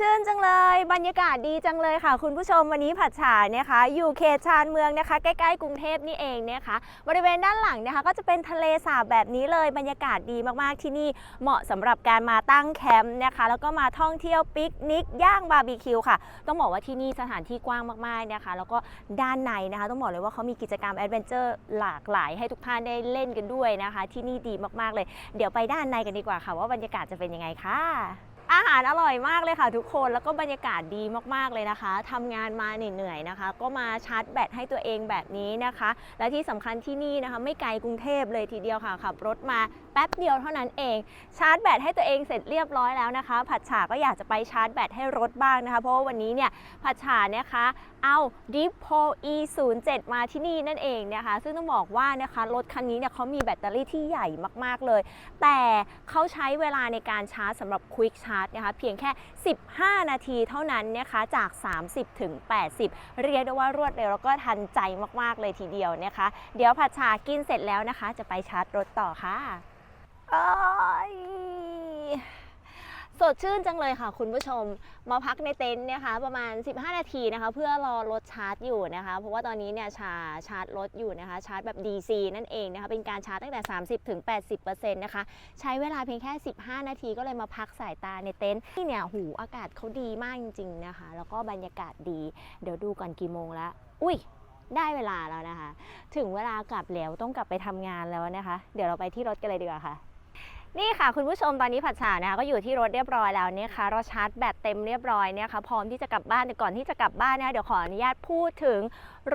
ชื่นจังเลย บรรยากาศดีจังเลยค่ะ คุณผู้ชมวันนี้ผัดฉาเนี่ยค่ะอยู่เขตชานเมืองนะคะ ใกล้ๆกรุงเทพนี่เองนะคะ บริเวณด้านหลังนะคะ ก็จะเป็นทะเลสาบแบบนี้เลยบรรยากาศดีมากๆที่นี่เหมาะสำหรับการมาตั้งแคมป์นะคะ แล้วก็มาท่องเที่ยวปิกนิกย่างบาร์บีคิวค่ะ ต้องบอกว่าที่นี่สถานที่กว้างมากๆนะคะ แล้วก็ด้านในนะคะ ต้องบอกเลยว่าเขามีกิจกรรมแอดเวนเจอร์หลากหลาย ให้ทุกท่านได้เล่นกันด้วยนะคะ ที่นี่ดีมากๆเลย เดี๋ยวไปด้านในกันดีกว่าค่ะ ว่าบรรยากาศจะเป็นยังไงค่ะ อาหารอร่อยมากเลยค่ะทุกคนแล้วก็บรรยากาศดีมากๆเลยนะคะทำงานมาเหนื่อยๆนะคะ ก็มาชาร์จแบตให้ตัวเองแบบนี้นะคะ และที่สำคัญที่นี่นะคะ ไม่ไกลกรุงเทพเลยทีเดียวค่ะขับรถมาแป๊บเดียวเท่านั้นเอง ชาร์จแบตให้ตัวเองเสร็จเรียบร้อยแล้วนะคะ ผัดฉาก็อยากจะไปชาร์จแบตให้รถบ้างนะคะ เพราะว่าวันนี้เนี่ยผัดฉานะคะ เอา Deep Pro E 0 7 มาที่นี่นั่นเองนะคะ ซึ่งต้องบอกว่านะคะรถคันนี้เนี่ยเขามีแบตเตอรี่ที่ใหญ่มากๆเลย แต่เขาใช้เวลาในการชาร์จสำหรับ Quick Charge นะคะเพียงแค่ 15 นาทีเท่านั้นนะคะจาก 30 ถึง 80 เรียกได้ว่ารวดเร็วแล้วก็ทันใจมากๆเลยทีเดียวนะคะ เดี๋ยวผัดชากินเสร็จแล้วนะคะ จะไปชาร์จรถต่อค่ะ สดชื่นจังเลยค่ะ คุณผู้ชม มาพักในเต็นท์นะคะประมาณ 15 นาทีนะคะ เพื่อรอรถชาร์จอยู่นะคะ เพราะว่าตอนนี้เนี่ยชาชาร์จรถอยู่นะคะ ชาร์จแบบ DC นั่นเองนะคะเป็นการชาร์จตั้งแต่ 30ถึง80%นะคะ ใช้เวลาเพียงแค่ 15 นาทีก็เลยมาพักสายตาในเต็นท์ที่เนี่ยหูอากาศเขาดีมากจริงๆนะคะ แล้วก็บรรยากาศดี เดี๋ยวดูก่อนกี่โมงแล้วอุ้ยได้เวลาแล้วนะคะ ถึงเวลากลับแล้วต้องกลับไปทำงานแล้วนะคะ เดี๋ยวเราไปที่รถกันเลยดีกว่าค่ะ นี่ค่ะคุณผู้ชมตอนนี้ผัดฉานะคะก็อยู่ที่รถเรียบร้อยแล้วเนี่ยค่ะเราชาร์จแบตเต็มเรียบร้อยเนี่ยค่ะพร้อมที่จะกลับบ้านแต่ก่อนที่จะกลับบ้านนะคะเดี๋ยวขออนุญาตพูดถึง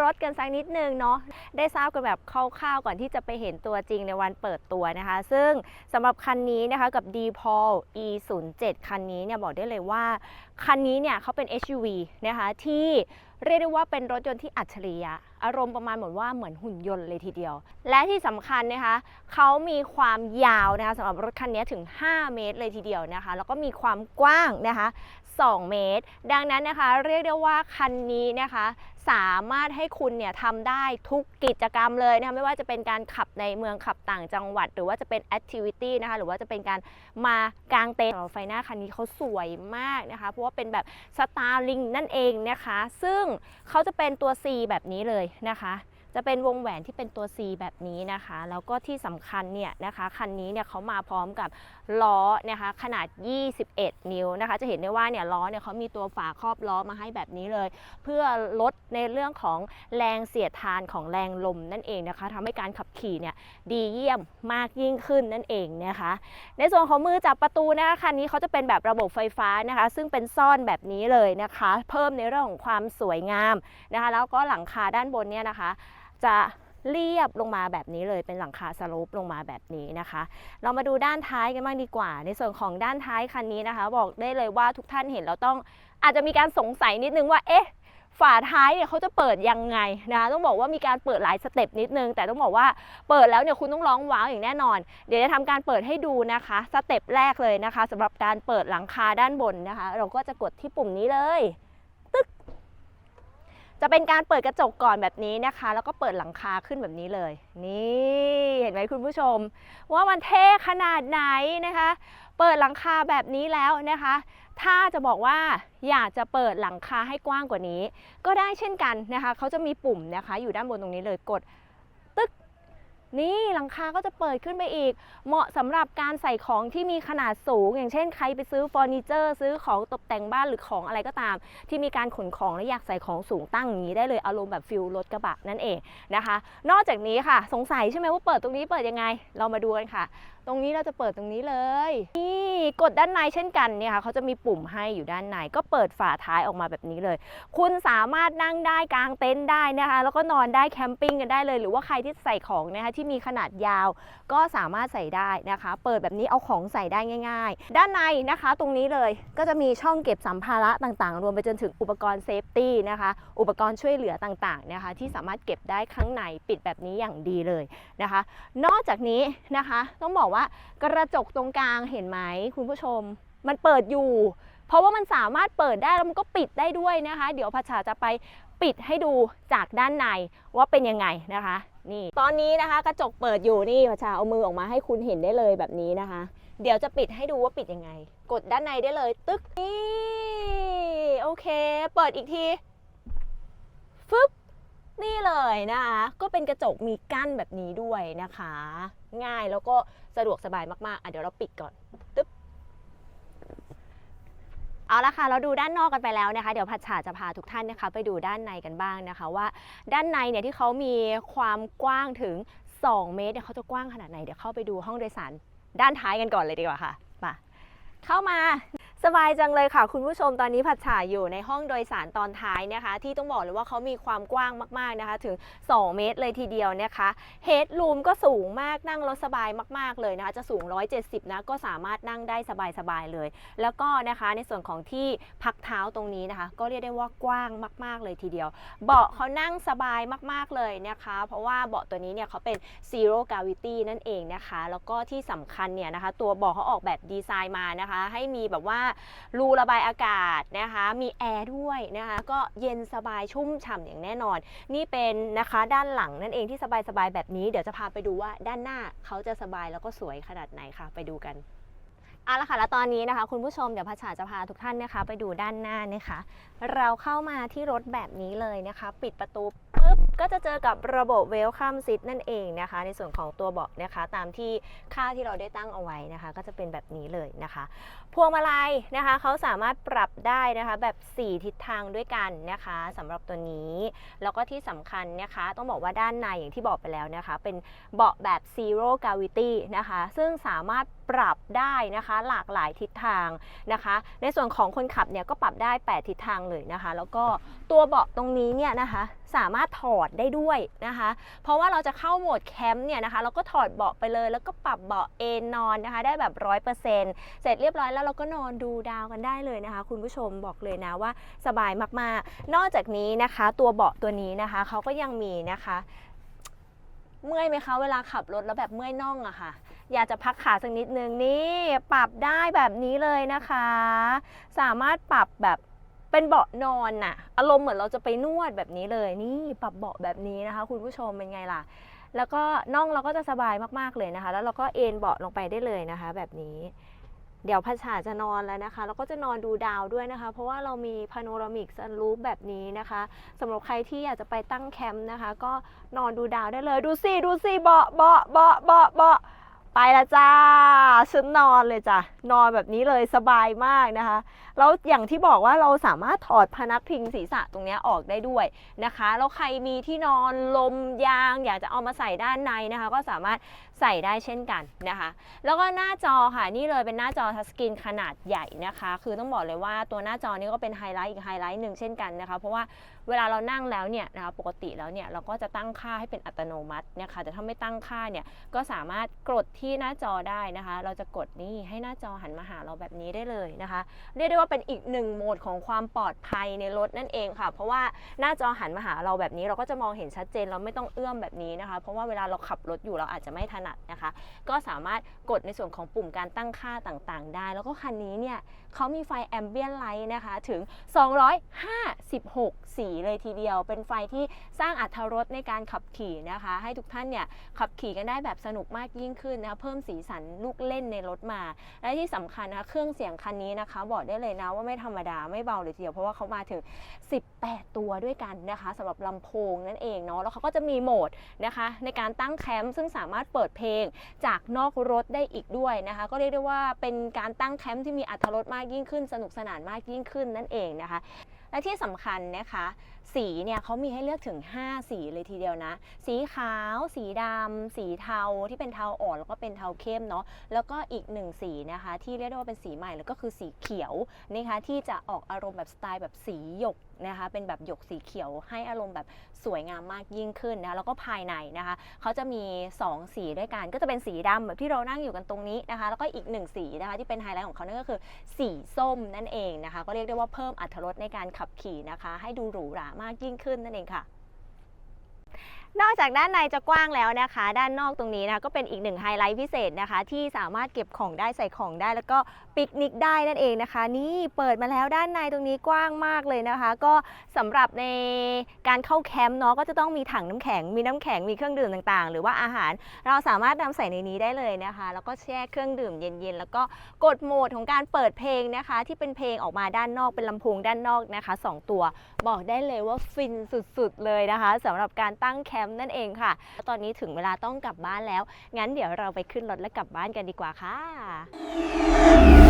รถกันสักนิดนึงเนาะได้ทราบกันแบบคร่าวๆก่อนที่จะไปเห็นตัวจริงในวันเปิดตัวนะคะ ซึ่งสำหรับคันนี้นะคะกับ d p o l e 0 7 คันนี้เนี่ยบอกได้เลยว่า คันนี้เนี่ยเขาเป็น SUV นะคะที่เรียกได้ว่าเป็นรถยนต์ที่อัจฉริยะ อารมณ์ประมาณเหมือนว่าเหมือนหุ่นยนต์เลยทีเดียว และที่สำคัญนะคะเขามีความยาวนะคะสำหรับรถคันนี้ถึง 5 เมตรเลยทีเดียวนะคะ แล้วก็มีความกว้างนะคะ 2 เมตร ดังนั้นนะคะเรียกได้ว่าคันนี้นะคะ สามารถให้คุณเนี่ยทำได้ทุกกิจกรรมเลยนะคะไม่ว่าจะเป็นการขับในเมืองขับต่างจังหวัด หรือว่าจะเป็นแอคทิวิตี้นะคะหรือว่าจะเป็นการมากางเต็นท์ไฟหน้าคันนี้เขาสวยมากนะคะ เพราะว่าเป็นแบบสตาร์ลิงนั่นเองนะคะ ซึ่งเขาจะเป็นตัว C แบบนี้เลยนะคะ จะเป็นวงแหวนที่เป็นตัว C แบบนี้นะคะ แล้วก็ที่สำคัญเนี่ยนะคะคันนี้เนี่ยเขามาพร้อมกับล้อนะคะขนาด 21 นิ้วนะคะ จะเห็นได้ว่าเนี่ยล้อเนี่ยเขามีตัวฝาครอบล้อมาให้แบบนี้เลย เพื่อลดในเรื่องของแรงเสียดทานของแรงลมนั่นเองนะคะทำให้การขับขี่เนี่ยดีเยี่ยมมากยิ่งขึ้นนั่นเองนะคะ ในส่วนของมือจับประตูนะคะคันนี้เขาจะเป็นแบบระบบไฟฟ้านะคะ ซึ่งเป็นซ่อนแบบนี้เลยนะคะ เพิ่มในเรื่องของความสวยงามนะคะ แล้วก็หลังคาด้านบนเนี่ยนะคะ จะเรียบลงมาแบบนี้เลยเป็นหลังคาสโลปลงมาแบบนี้นะคะ เรามาดูด้านท้ายกันบ้างดีกว่า ในส่วนของด้านท้ายคันนี้นะคะ บอกได้เลยว่าทุกท่านเห็นเราต้องอาจจะมีการสงสัยนิดนึงว่าเอ๊ะฝาท้ายเนี่ยเขาจะเปิดยังไงนะคะต้องบอกว่ามีการเปิดหลายสเต็ปนิดนึง แต่ต้องบอกว่าเปิดแล้วเนี่ยคุณต้องร้องว้าวอย่างแน่นอน เดี๋ยวจะทำการเปิดให้ดูนะคะสเต็ปแรกเลยนะคะสำหรับการเปิดหลังคาด้านบนนะคะ เราก็จะกดที่ปุ่มนี้เลย จะเป็นการเปิดกระจกก่อนแบบนี้นะคะ แล้วก็เปิดหลังคาขึ้นแบบนี้เลย นี่เห็นไหมคุณผู้ชม ว่ามันเท่ขนาดไหนนะคะ เปิดหลังคาแบบนี้แล้วนะคะ ถ้าจะบอกว่าอยากจะเปิดหลังคาให้กว้างกว่านี้ ก็ได้เช่นกันนะคะเขาจะมีปุ่มนะคะ อยู่ด้านบนตรงนี้เลยกด นี่หลังคาก็จะเปิดขึ้นไปอีก เหมาะสำหรับการใส่ของที่มีขนาดสูง อย่างเช่นใครไปซื้อเฟอร์นิเจอร์ซื้อของตกแต่งบ้านหรือของอะไรก็ตาม ที่มีการขนของและอยากใส่ของสูงตั้งอย่างนี้ได้เลยอารมณ์แบบฟิลรถกระบะนั่นเองนะคะ นอกจากนี้ค่ะ สงสัยใช่ไหมว่าเปิดตรงนี้เปิดยังไง เรามาดูกันค่ะ รงนี้เราจะเปิดตรงนี้เลย นี่กดด้านในเช่นกันเนี่ยค่ะเขาจะมีปุ่มให้อยู่ด้านใน ก็เปิดฝาท้ายออกมาแบบนี้เลย คุณสามารถนั่งได้กางเต็นท์ได้นะคะ แล้วก็นอนได้แคมปิ้งกันได้เลย หรือว่าใครที่ใส่ของนะคะที่มีขนาดยาวก็สามารถใส่ได้นะคะ เปิดแบบนี้เอาของใส่ได้ง่าย ๆ ด้านในนะคะตรงนี้เลยก็จะมีช่องเก็บสัมภาระต่างๆ รวมไปจนถึงอุปกรณ์เซฟตี้นะคะ อุปกรณ์ช่วยเหลือต่างๆนะคะ ที่สามารถเก็บได้ข้างในปิดแบบนี้อย่างดีเลยนะคะ นอกจากนี้นะคะต้องบอกว่ากระจกตรงกลางเห็นไหมคุณผู้ชม มันเปิดอยู่ เพราะว่ามันสามารถเปิดได้แล้วมันก็ปิดได้ด้วยนะคะ เดี๋ยวพัชชาจะไปปิดให้ดูจากด้านในว่าเป็นยังไงนะคะ นี่ ตอนนี้นะคะ กระจกเปิดอยู่นี่พัชชาเอามือออกมาให้คุณเห็นได้เลยแบบนี้นะคะ เดี๋ยวจะปิดให้ดูว่าปิดยังไง กดด้านในได้เลย ตึ๊กนี่โอเค เปิดอีกทีฟึบ นี่เลยนะคะก็เป็นกระจกมีกั้นแบบนี้ด้วยนะคะ ง่ายแล้วก็สะดวกสบายมากๆอะเดี๋ยวเราปิดก่อนตึ๊บเอาละค่ะเราดูด้านนอกกันไปแล้วนะคะ เดี๋ยวพัชชาจะพาทุกท่านนะคะ ไปดูด้านในกันบ้างนะคะว่า ด้านในเนี่ยที่เขามีความกว้างถึง 2 เมตรเนี่ยเขาจะกว้างขนาดไหนเดี๋ยวเข้าไปดูห้องโดยสารด้านท้ายกันก่อนเลยดีกว่าค่ะมาเข้ามา สบายจังเลยค่ะ คุณผู้ชมตอนนี้ผัดฉาอยู่ในห้องโดยสารตอนท้ายนะคะ ที่ต้องบอกเลยว่าเขามีความกว้างมากๆนะคะ ถึง 2 เมตรเลยทีเดียวนะคะเฮดรูมก็สูงมากนั่งแล้วสบายมากๆเลยนะคะจะสูง 170 นะก็สามารถนั่งได้สบายๆเลย แล้วก็นะคะในส่วนของที่พักเท้าตรงนี้นะคะ ก็เรียกได้ว่ากว้างมาก ๆเลยทีเดียว เบาะเขานั่งสบายมากๆเลยนะคะ เพราะว่าเบาะตัวนี้เนี่ยเขาเป็น zero gravity นั่นเองนะคะ แล้วก็ที่สำคัญเนี่ยนะคะ ตัวเบาะเขาออกแบบดีไซน์มานะคะ ให้มีแบบว่ารูระบายอากาศนะคะ มีแอร์ด้วยนะคะ ก็เย็นสบายชุ่มฉ่ำอย่างแน่นอน นี่เป็นนะคะด้านหลังนั่นเองที่สบายๆแบบนี้ เดี๋ยวจะพาไปดูว่าด้านหน้าเขาจะสบายแล้วก็สวยขนาดไหนค่ะ ไปดูกันเอาละค่ะ แล้วตอนนี้นะคะคุณผู้ชมเดี๋ยวพัชชาจะพาทุกท่านนะคะ ไปดูด้านหน้านะคะ เราเข้ามาที่รถแบบนี้เลยนะคะ ปิดประตู ปุ๊บก็จะเจอกับระบบเวลคัมซิทนั่นเองนะคะ ในส่วนของตัวเบาะนะคะ ตามที่ค่าที่เราได้ตั้งเอาไว้นะคะ ก็จะเป็นแบบนี้เลยนะคะ พวงมาลัยนะคะเขาสามารถปรับได้นะคะแบบ 4 ทิศทางด้วยกันนะคะสำหรับตัวนี้ แล้วก็ที่สำคัญนะคะ ต้องบอกว่าด้านในอย่างที่บอกไปแล้วนะคะ เป็นเบาะแบบ zero gravity นะคะ ซึ่งสามารถ ปรับได้นะคะหลากหลายทิศทางนะคะ ในส่วนของคนขับเนี่ยก็ปรับได้ 8 ทิศทางเลยนะคะ แล้วก็ตัวเบาะตรงนี้เนี่ยนะคะสามารถถอดได้ด้วยนะคะ เพราะว่าเราจะเข้าโหมดแคมป์เนี่ยนะคะเราก็ถอดเบาะไปเลย แล้วก็ปรับเบาะเอนนอนนะคะ ได้แบบ100%เสร็จเรียบร้อยแล้วเราก็นอนดูดาวกันได้เลยนะคะ คุณผู้ชมบอกเลยนะว่าสบายมากๆ นอกจากนี้นะคะ ตัวเบาะตัวนี้นะคะเขาก็ยังมีนะคะ เมื่อยไหมคะเวลาขับรถแล้วแบบเมื่อยน่องอะค่ะ อยากจะพักขาสักนิดนึงนี่ปรับได้แบบนี้เลยนะคะ สามารถปรับแบบเป็นเบาะนอนน่ะ อารมณ์เหมือนเราจะไปนวดแบบนี้เลยนี่ปรับเบาะแบบนี้นะคะ คุณผู้ชมเป็นไงล่ะ แล้วก็น่องเราก็จะสบายมากๆเลยนะคะ แล้วเราก็เอนเบาะลงไปได้เลยนะคะ แบบนี้ เดี๋ยวพัชชาจะนอนแล้วนะคะ แล้วก็จะนอนดูดาวด้วยนะคะ เพราะว่าเรามีพาโนรามิกซันรูฟแบบนี้นะคะสำหรับใครที่อยากจะไปตั้งแคมป์นะคะ ก็นอนดูดาวได้เลย ดูสิดูสิเบาะเบาะเบาะเบาะเบาะ ไปละจ้าฉันนอนเลยจ้ะนอนแบบนี้เลยสบายมากนะคะแล้วอย่างที่บอกว่าเราสามารถถอดพนักพิงศีรษะตรงเนี้ยออกได้ด้วยนะคะแล้วใครมีที่นอนลมยาง อยากจะเอามาใส่ด้านในนะคะ ก็สามารถ ใส่ได้เช่นกันนะคะ แล้วก็หน้าจอค่ะนี่เลยเป็นหน้าจอทัชสกรีนขนาดใหญ่นะคะ คือต้องบอกเลยว่าตัวหน้าจอนี้ก็เป็นไฮไลท์อีกไฮไลท์หนึ่งเช่นกันนะคะ เพราะว่าเวลาเรานั่งแล้วเนี่ยนะคะปกติแล้วเนี่ยเราก็จะตั้งค่าให้เป็นอัตโนมัตินะคะแต่ถ้าไม่ตั้งค่าเนี่ยก็สามารถกดที่หน้าจอได้นะคะ เราจะกดนี่ให้หน้าจอหันมาหาเราแบบนี้ได้เลยนะคะ เรียกได้ว่าเป็นอีกหนึ่งโหมดของความปลอดภัยในรถนั่นเองค่ะ เพราะว่าหน้าจอหันมาหาเราแบบนี้ เราก็จะมองเห็นชัดเจนเราไม่ต้องเอื้อมแบบนี้นะคะ เพราะว่าเวลาเราขับรถอยู่เราอาจจะไม่ถนัดนะคะ ก็สามารถกดในส่วนของปุ่มการตั้งค่าต่างๆ ได้ แล้วก็คันนี้เนี่ยเขามีไฟแอมเบียนไลท์นะคะถึง 256 สีเลยทีเดียว เป็นไฟที่สร้างอัตรถรสในการขับขี่นะคะ ให้ทุกท่านเนี่ยขับขี่กันได้แบบสนุกมากยิ่งขึ้นนะคะเพิ่มสีสันลูกเล่นในรถมา และที่สำคัญนะคะเครื่องเสียงคันนี้นะคะ บอกได้เลยนะว่าไม่ธรรมดาไม่เบาเลยทีเดียวเพราะว่าเขามาถึง 18 ตัวด้วยกันนะคะสำหรับลำโพงนั่นเองเนาะแล้วเขาก็จะมีโหมดนะคะในการตั้งแคมป์ซึ่งสามารถเปิดเพลงจากนอกรถได้อีกด้วยนะคะ ก็เรียกได้ว่าเป็นการตั้งแคมป์ที่มีอัตรถรสมากยิ่งขึ้น สนุกสนานมากยิ่งขึ้นนั่นเองนะคะ และที่สำคัญนะคะ สีเนี่ยเขามีให้เลือกถึง 5 สีเลยทีเดียวนะ สีขาว สีดำสีเทาที่เป็นเทาอ่อนแล้วก็เป็นเทาเข้มเนาะแล้วก็อีกหนึ่งสีนะคะ ที่เรียกได้ว่าเป็นสีใหม่แล้วก็คือสีเขียวนะคะที่จะออกอารมณ์แบบสไตล์แบบสีหยก นะคะเป็นแบบหยกสีเขียวให้อารมณ์แบบสวยงามมากยิ่งขึ้นนะะแล้วก็ภายในนะคะเขาจะมี 2 สีด้วยกัน ก็จะเป็นสีดำแบบที่เรานั่งอยู่กันตรงนี้นะคะ แล้วก็อีกหนึ่งสีนะคะที่เป็นไฮไลท์ของเขานั่นก็คือสีส้มนั่นเองนะคะ ก็เรียกได้ว่าเพิ่มอรรถรสในการขับขี่นะคะ ให้ดูหรูหรามากยิ่งขึ้นนั่นเองค่ะ นอกจากด้านในจะกว้างแล้วนะคะ ด้านนอกตรงนี้นะก็เป็นอีกหนึ่งไฮไลท์พิเศษนะคะ ที่สามารถเก็บของได้ใส่ของได้ แล้วก็ปิกนิกได้นั่นเองนะคะ นี่เปิดมาแล้วด้านในตรงนี้กว้างมากเลยนะคะ ก็สำหรับในการเข้าแคมป์เนาะก็จะต้องมีถังน้ำแข็ง มีน้ำแข็งมีเครื่องดื่มต่างๆ หรือว่าอาหารเราสามารถนำใส่ในนี้ได้เลยนะคะ แล้วก็แช่เครื่องดื่มเย็นๆ แล้วก็กดโหมดของการเปิดเพลงนะคะ ที่เป็นเพลงออกมาด้านนอกเป็นลำโพงด้านนอกนะคะสองตัว บอกได้เลยว่าฟินสุดๆเลยนะคะสำหรับการตั้งแคมป์นั่นเองค่ะ ตอนนี้ถึงเวลาต้องกลับบ้านแล้ว งั้นเดี๋ยวเราไปขึ้นรถและกลับบ้านกันดีกว่าค่ะ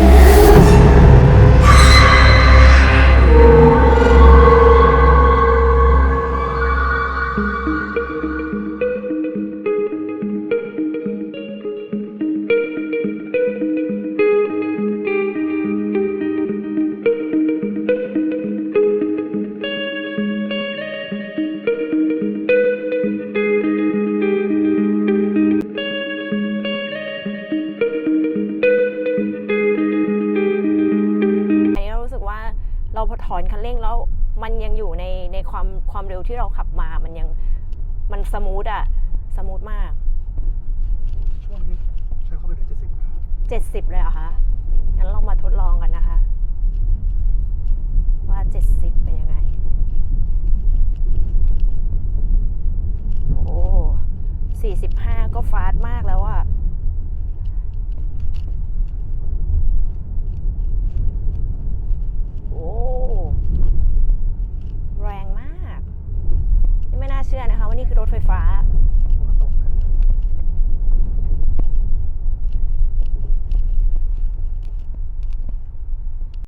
คันเร่งแล้วมันยังอยู่ในในความความเร็วที่เราขับมา มันยังมันสมูทอะสมูทมาก ช่วงนี้ใช้เข้าไปได้เจ็ดสิบครับ70เลยเหรอคะ งั้นเรามาทดลองกันนะคะ ว่า70เป็นยังไง โอ้45ก็ฟาสต์มากแล้วอะ